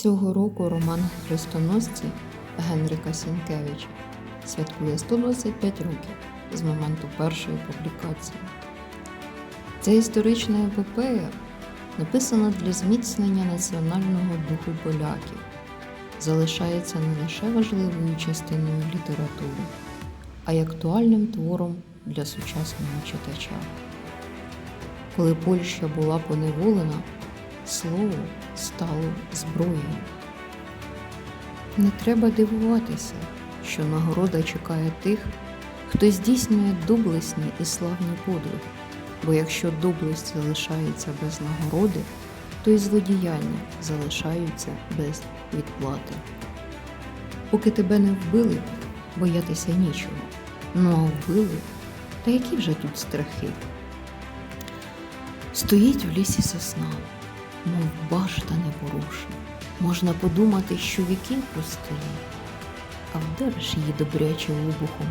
Цього року роман Хрестоносці Генрика Сінкевича святкує 125 років з моменту першої публікації. Ця історична епопея написана для зміцнення національного духу поляків, залишається не лише важливою частиною літератури, а й актуальним твором для сучасного читача. Коли Польща була поневолена, слово стало зброєю. Не треба дивуватися, що нагорода чекає тих, хто здійснює доблесні і славні подвиги, бо якщо доблесть залишається без нагороди, то й злодіяння залишаються без відплати. Поки тебе не вбили, боятися нічого. Ну а вбили, та які вже тут страхи? Стоїть в лісі сосна, мов башта непорушна. Можна подумати, що віків простоїть, а вдариш її добряче обухом,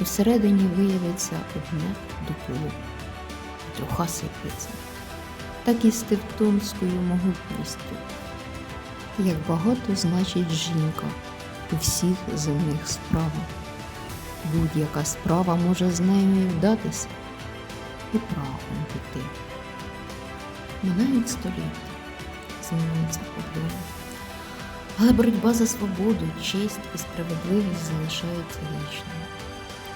і всередині виявиться одне дупло, труха сипеться, так і з тевтонською могутністю. Як багато значить жінка у всіх земних справах. Будь-яка справа може з нею вдатися, і прахом піти. Минають століття, змінюється подоля. Але боротьба за свободу, честь і справедливість залишається вічною.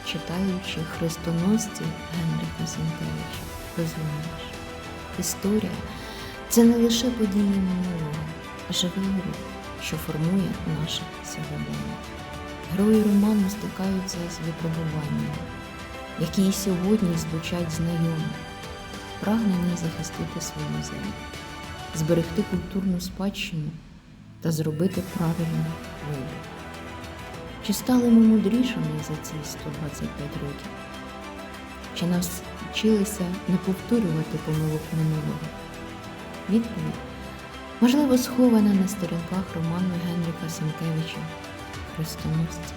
Читаючи хрестоносці Генріха Сінкевича, розумієш, історія це не лише події минулого, а живий рух, що формує наше сьогодення. Герої роману стикаються з випробуваннями, які і сьогодні звучать знайомо прагнення захистити свою землю, зберегти культурну спадщину та зробити правильний вибір. Чи стали ми мудрішими за ці 125 років? Чи навчилися не повторювати помилок минулого? Відповідь можливо схована на сторінках роману Генріка Сінкевича Хрестоносця.